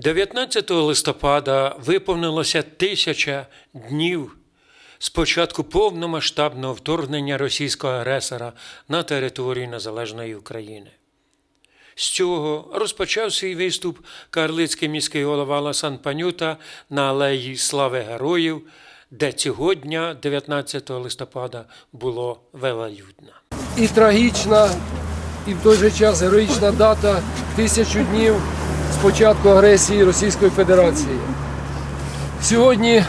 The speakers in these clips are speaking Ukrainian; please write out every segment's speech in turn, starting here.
19 листопада виповнилося тисяча днів з початку повномасштабного вторгнення російського агресора на територію Незалежної України. З цього розпочав свій виступ карлицький міський голова Ласан Панюта на алеї Слави Героїв, де цього дня, 19 листопада, було велолюдно. і трагічна, і в той же час героїчна дата тисячу днів з початку агресії Російської Федерації. Сьогодні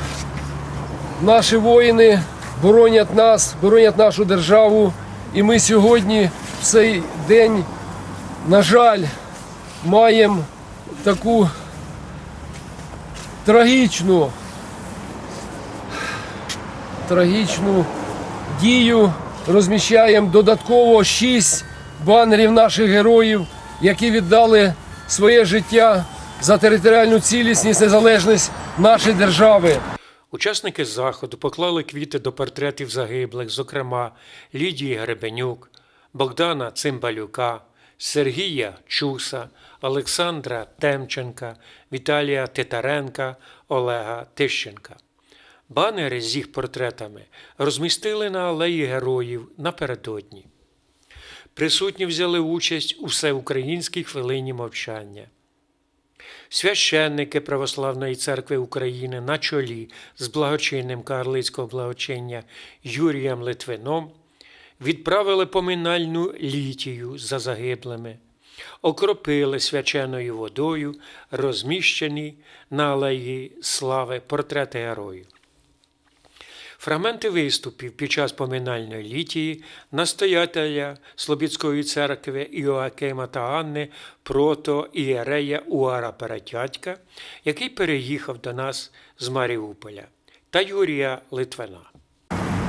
наші воїни боронять нас, боронять нашу державу, і ми сьогодні в цей день, на жаль, маємо таку трагічну, трагічну дію розміщаємо додатково шість банерів наших героїв, які віддали своє життя за територіальну цілісність, незалежність нашої держави. Учасники заходу поклали квіти до портретів загиблих, зокрема Лідії Гребенюк, Богдана Цимбалюка, Сергія Чуса, Олександра Темченка, Віталія Титаренка, Олега Тищенка. Банери з їх портретами розмістили на алеї героїв напередодні. Присутні взяли участь у всеукраїнській хвилині мовчання. Священники Православної церкви України на чолі з благочинним карлицького благочиння Юрієм Литвином відправили поминальну літію за загиблими, окропили свяченою водою розміщені на алеї слави портрети героїв. Фрагменти виступів під час поминальної літії настоятеля Слобідської церкви Іоакима та Анни прото ієрея Уара Перетятька, який переїхав до нас з Маріуполя, та Юрія Литвина.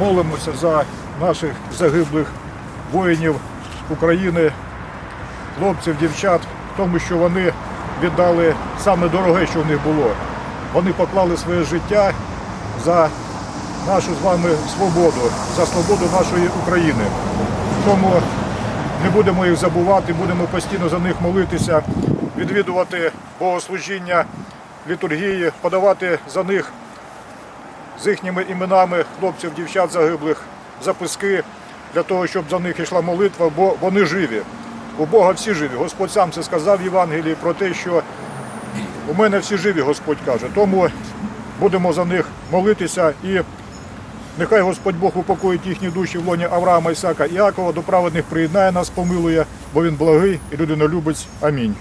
молимося за наших загиблих воїнів України, хлопців, дівчат, тому що вони віддали саме дороге, що в них було. Вони поклали своє життя за нашу з вами свободу, за свободу нашої України. Тому не будемо їх забувати, будемо постійно за них молитися, відвідувати богослужіння, літургії, подавати за них з їхніми іменами хлопців, дівчат загиблих, записки для того, щоб за них йшла молитва, бо вони живі. У Бога всі живі. Господь сам це сказав в Євангелії про те, що у мене всі живі, Господь каже. Тому будемо за них молитися і нехай Господь Бог упокоїть їхні душі в лоні Авраама, Ісака і Якова, до праведних приєднає нас, помилує, бо він благий і людину любить. Амінь.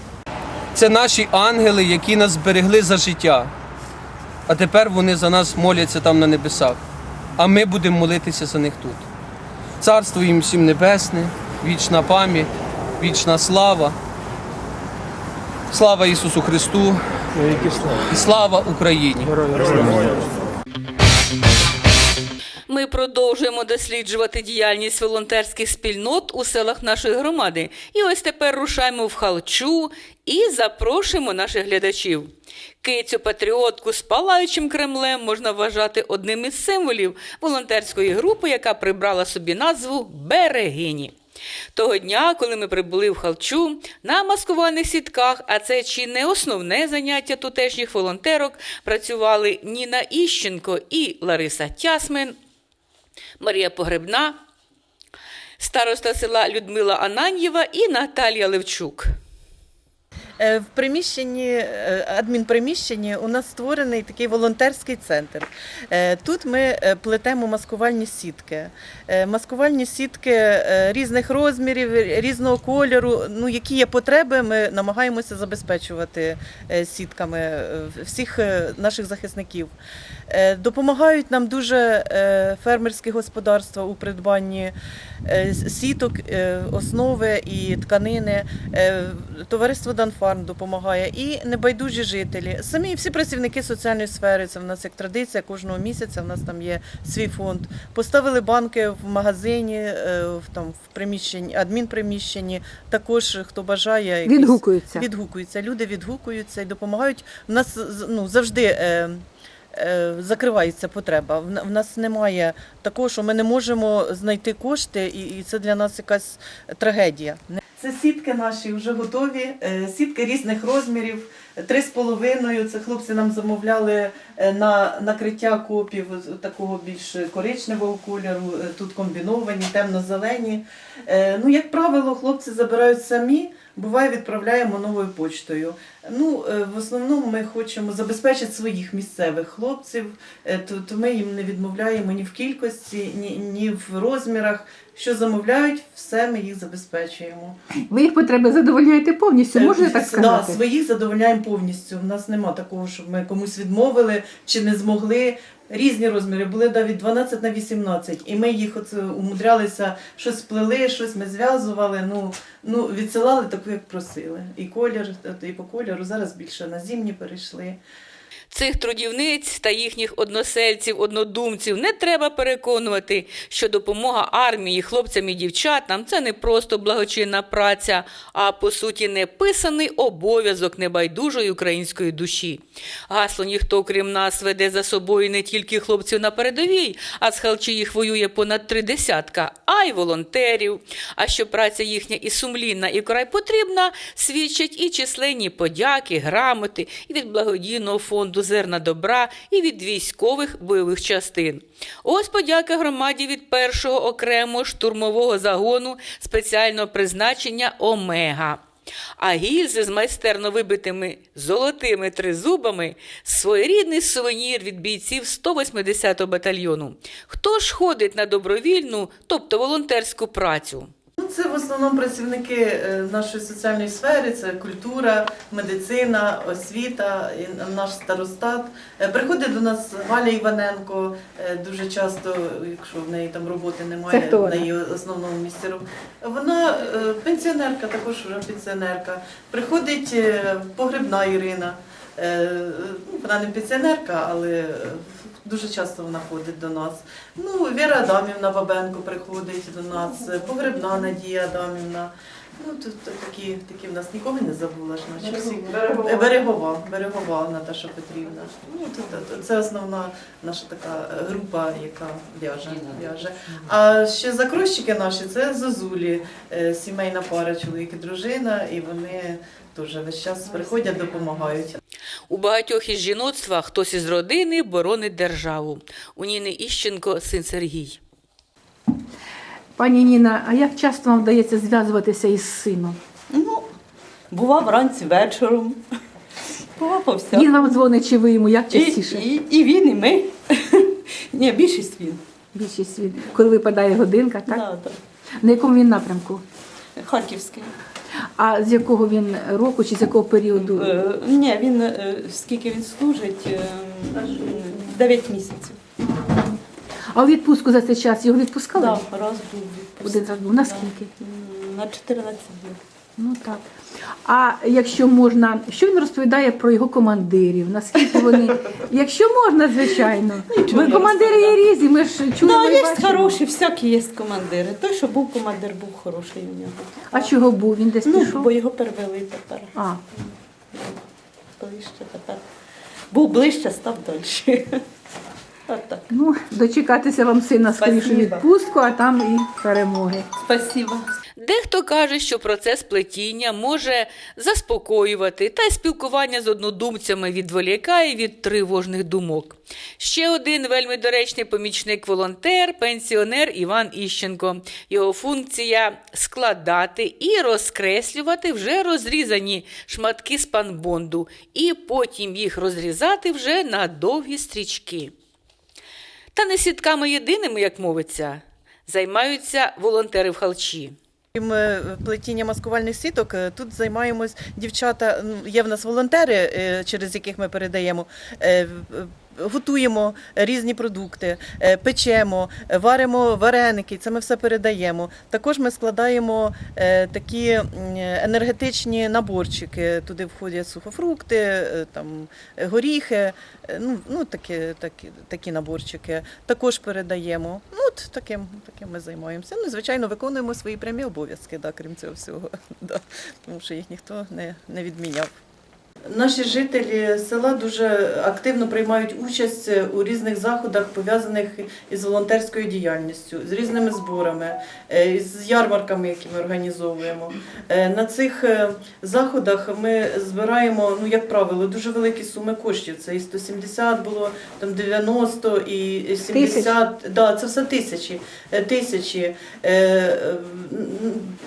Це наші ангели, які нас зберегли за життя. А тепер вони за нас моляться там на небесах. А ми будемо молитися за них тут. Царство їм всім небесне, вічна пам'ять, вічна слава. Слава Ісусу Христу і слава Україні! Продовжуємо досліджувати діяльність волонтерських спільнот у селах нашої громади. І ось тепер рушаємо в Халчу і запрошуємо наших глядачів. Кицю патріотку з палаючим Кремлем можна вважати одним із символів волонтерської групи, яка прибрала собі назву Берегині. Того дня, коли ми прибули в Халчу, на маскувальних сітках, а це чи не основне заняття тутешніх волонтерок, працювали Ніна Іщенко і Лариса Тясмен, Марія Погребна, староста села Людмила Ананьєва і Наталія Левчук. Е, В приміщенні, е, адмінприміщенні у нас створений такий волонтерський центр. Е, Тут ми плетемо маскувальні сітки. Маскувальні сітки різних розмірів, різного кольору. Ну, які є потреби, ми намагаємося забезпечувати сітками всіх наших захисників. Допомагають нам дуже фермерські господарства у придбанні сіток, основи і тканини. Товариство Данфарм допомагає і небайдужі жителі. Самі всі працівники соціальної сфери. Це в нас як традиція кожного місяця. В нас там є свій фонд. Поставили банки в магазині, е, в там в приміщенні, адмінприміщенні. Також хто бажає якісь- Відгукуються. Відгукуються. Люди відгукуються і допомагають. У нас ну завжди. Е, е, Закривається потреба. В нас немає такого, що ми не можемо знайти кошти, і це для нас якась трагедія. Це сітки наші вже готові. Е, Сітки різних розмірів. Три з половиною. Це хлопці нам замовляли е, на накриття копів такого більш коричневого кольору. Е, Тут комбіновані, темно-зелені. Ну, як правило, хлопці забирають самі. Буває, відправляємо новою почтою. Ну, е, в основному ми хочемо забезпечити своїх місцевих хлопців, е, то, то ми їм не відмовляємо ні в кількості, ні, ні в розмірах. Що замовляють, все ми їх забезпечуємо. Ви їх потреби задовольняєте повністю, можна так Е, сказати? Да, своїх задовольняємо повністю. У нас нема такого, щоб ми комусь відмовили чи не змогли. Різні розміри були навіть 12 на 18, і ми їх от умудрялися щось плели, щось ми зв'язували. Ну, ну відсилали таку, як просили. І колір, і по кольору зараз більше на зимні перейшли. Цих трудівниць та їхніх односельців, однодумців не треба переконувати, що допомога армії, хлопцям і дівчатам це не просто благочинна праця, а по суті неписаний обов'язок небайдужої української душі. Гасло ніхто, крім нас, веде за собою не тільки хлопців на передовій, а з халчі їх воює понад три десятка, а й волонтерів. А що праця їхня і сумлінна, і вкрай потрібна, свідчать і численні подяки, грамоти, і від благодійного фонду зерна добра, і від військових бойових частин. Ось подяка громаді від першого окремого штурмового загону спеціального призначення Омега. А гільзи з майстерно вибитими золотими тризубами своєрідний сувенір від бійців 180-го батальйону. Хто ж ходить на добровільну, тобто волонтерську працю? Це в основному працівники е, нашої соціальної сфери, це культура, медицина, освіта, наш старостат. Е, Приходить до нас Галя Іваненко е, дуже часто, якщо в неї там роботи немає на її основному місці. роб- Вона пенсіонерка, також вже пенсіонерка. Приходить погребна Ірина. Ну, Вона не пенсіонерка, але дуже часто вона ходить до нас. Ну, Віра Адамівна Бабенко приходить до нас, погребна Надія Адамівна. Ну, тут тут такі, такі в нас нікого не забула ж наче всі. Е, Берегова, берегова Наташа Петрівна. Ну, тут, тут, це основна наша така е, група, яка в'яже. в'яже. А ще закройщики наші це зозулі, е, сімейна пара, чоловік і дружина, і вони теж весь час приходять, допомагають. У багатьох із жіноцтва хтось із родини боронить державу. У Ніни Іщенко син Сергій. Пані Ніна, а як часто вам вдається зв'язуватися із сином? Ну, бува вранці вечором. Бува по всякому. Він вам дзвонить чи ви йому як частіше? і, і він, і ми. Ні, більшість він. Більшість від коли випадає годинка, так? Да, да. На якому він напрямку? Харківський. А з якого він року чи з якого періоду? Е, ні, він е, скільки він служить? Е, 9 місяців. А у відпустку за цей час його відпускали? Так, раз був відпустку. Один раз був. Наскільки? М, На 14 днів. Ну так. А якщо можна, що він розповідає про його командирів? Наскільки вони, якщо можна, звичайно. Нічого Бо не командири є різні, ми ж чуємо. Да, і є бачимо. хороші, всякі є командири. Той, що був командир, був хороший у нього. А чого був? Він десь Ну, пішов? бо його перевели тепер. А, Ближче тепер. Був ближче, став далі. От так. ну, дочекатися вам сина скоріше Спасибо. відпустку, а там і перемоги. Спасибо. Дехто каже, що процес плетіння може заспокоювати, та спілкування з однодумцями відволікає від тривожних думок. Ще один вельми доречний помічник-волонтер, пенсіонер Іван Іщенко. Його функція складати і розкреслювати вже розрізані шматки спанбонду, і потім їх розрізати вже на довгі стрічки. Та не сітками єдиними, як мовиться, займаються волонтери в халчі. Е, плетіння маскувальних сіток, е, тут займаємось дівчата. ну, Є в нас волонтери, е, через яких ми передаємо. Готуємо різні продукти, е, печемо, варимо вареники, це ми все передаємо. Також ми складаємо е, такі енергетичні наборчики. Туди входять сухофрукти, е, там, горіхи, ну, ну такі, такі, такі наборчики. Також передаємо. Ну, от таким, таким ми займаємося. Ну, звичайно, виконуємо свої прямі обов'язки, да, крім цього всього. Да, тому що їх ніхто не, не відміняв. Наші жителі села дуже активно приймають участь у різних заходах, пов'язаних із волонтерською діяльністю, з різними зборами, е, з ярмарками, які ми організовуємо. Е, На цих е, заходах ми збираємо, ну як правило, дуже великі суми коштів. Це і 170 було, там 90 і 70. Да, це все тисячі. е, тисячі. Е, е,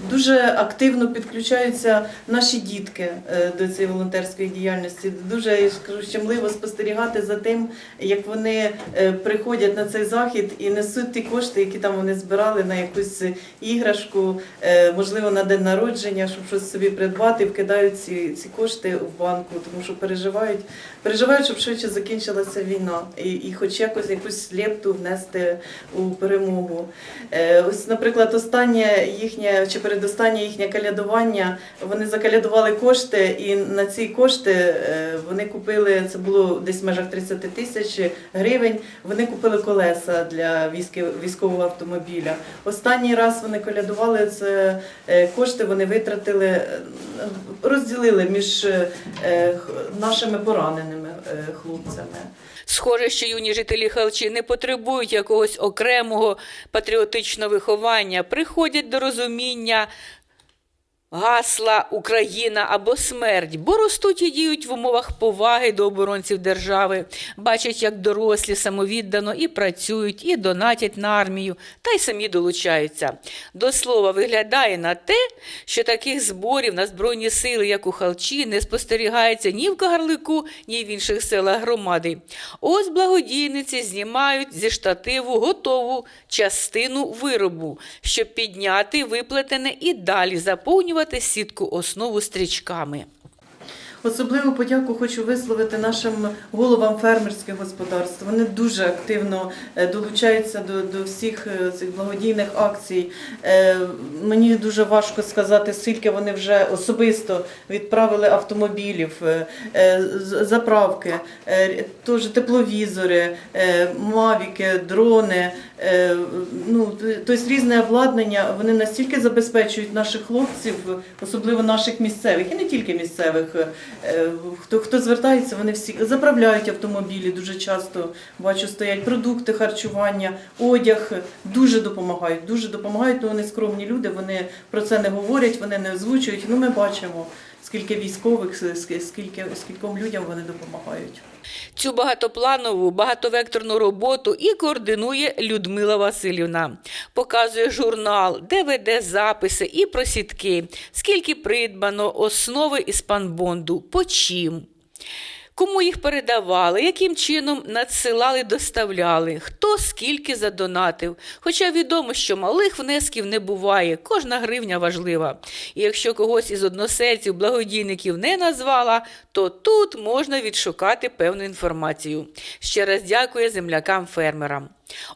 Дуже активно підключаються наші дітки е, до цієї волонтерської діяльності. Дуже я щемливо спостерігати за тим, як вони е, приходять на цей захід і несуть ті кошти, які там вони збирали на якусь іграшку, е, можливо, на день народження, щоб щось собі придбати, вкидають ці, ці кошти в банку, тому що переживають, переживають, щоб швидше закінчилася війна, і, і хоч якось якусь лепту внести у перемогу. Е, Ось, наприклад, останнє їхнє чи передостаннє їхнє калядування, вони закалядували кошти, і на ці кошти е, вони купили це було десь в межах 30 тисяч гривень. Вони купили колеса для військового автомобіля. Останній раз вони колядували це е, кошти. Вони витратили, е, розділили між нашими пораненими хлопцями. Схоже, що юні жителі Халчі не потребують якогось окремого патріотичного виховання, приходять до розуміння гасла Україна або смерть, бо ростуть і діють в умовах поваги до оборонців держави, бачать, як дорослі самовіддано і працюють, і донатять на армію, та й самі долучаються. До слова, виглядає на те, що таких зборів на збройні сили, як у Халчі, не спостерігається ні в Кагарлику, ні в інших селах громади. Ось благодійниці знімають зі штативу готову частину виробу, щоб підняти виплетене і далі заповнювати сітку основу стрічками. Особливу подяку хочу висловити нашим головам фермерських господарств. Вони дуже активно е, долучаються до, до всіх е, цих благодійних акцій. Е, Мені дуже важко сказати, скільки вони вже особисто відправили автомобілів, заправки, теж тепловізори, мавіки, дрони. Ну, тобто різне обладнання. Вони настільки забезпечують наших хлопців, особливо наших місцевих, і не тільки місцевих. Е, Хто, хто звертається, вони всі заправляють автомобілі дуже часто. Бачу, стоять продукти харчування, одяг. Дуже допомагають. Дуже допомагають. Ну, вони скромні люди, вони про це не говорять, вони не озвучують. Ну, ми бачимо, скільки військових, ск- скільки, скільком людям вони допомагають. Цю багатопланову, багатовекторну роботу і координує Людмила Васильівна. Показує журнал, де веде записи і про сітки, скільки придбано, основи із панбонду, по чим. Кому їх передавали, яким чином надсилали, доставляли, хто скільки задонатив. Хоча відомо, що малих внесків не буває, кожна гривня важлива. І якщо когось із односельців, благодійників не назвала, то тут можна відшукати певну інформацію. Ще раз дякую землякам-фермерам.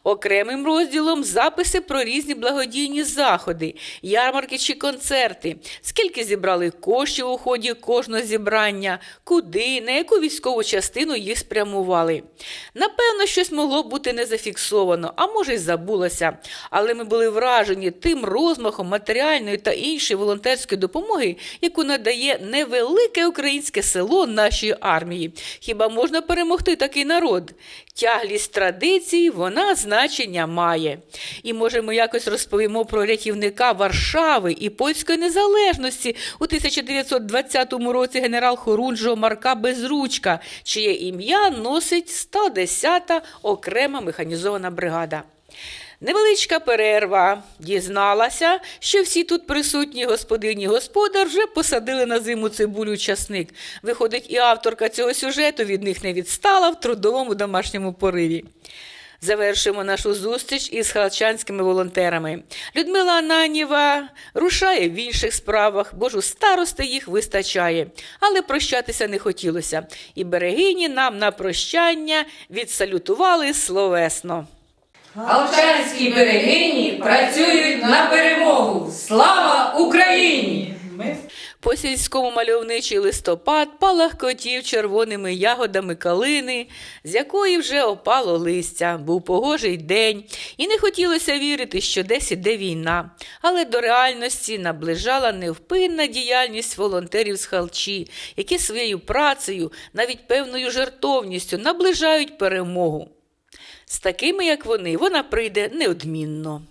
Окремим розділом записи про різні благодійні заходи, ярмарки чи концерти, скільки зібрали коштів у ході кожного зібрання, куди, на яку військову частину їх спрямували. Напевно, щось могло бути не зафіксовано, а може й забулося. Але ми були вражені тим розмахом матеріальної та іншої волонтерської допомоги, яку надає невелике українське село нашої армії. Хіба можна перемогти такий народ? Тяглість традицій, вона значення має. І може ми якось розповімо про рятівника Варшави і польської незалежності у 1920 році генерал Хорунжого Марка Безручка, чиє ім'я носить 110-та окрема механізована бригада. Невеличка перерва. Дізналася, що всі тут присутні господині господар вже посадили на зиму цибулю часник. Виходить, і авторка цього сюжету від них не відстала в трудовому домашньому пориві. Завершимо нашу зустріч із халчанськими волонтерами. Людмила Ананєва рушає в інших справах, бо ж у старости їх вистачає. Але прощатися не хотілося. І берегині нам на прощання відсалютували словесно. Галчанські берегині працюють на перемогу. Слава Україні! По сільському мальовничий листопад палахкотів червоними ягодами калини, з якої вже опало листя. Був погожий день, і не хотілося вірити, що десь іде війна. Але до реальності наближала невпинна діяльність волонтерів з Халчі, які своєю працею, навіть певною жертовністю наближають перемогу. З такими, як вони, вона прийде неодмінно.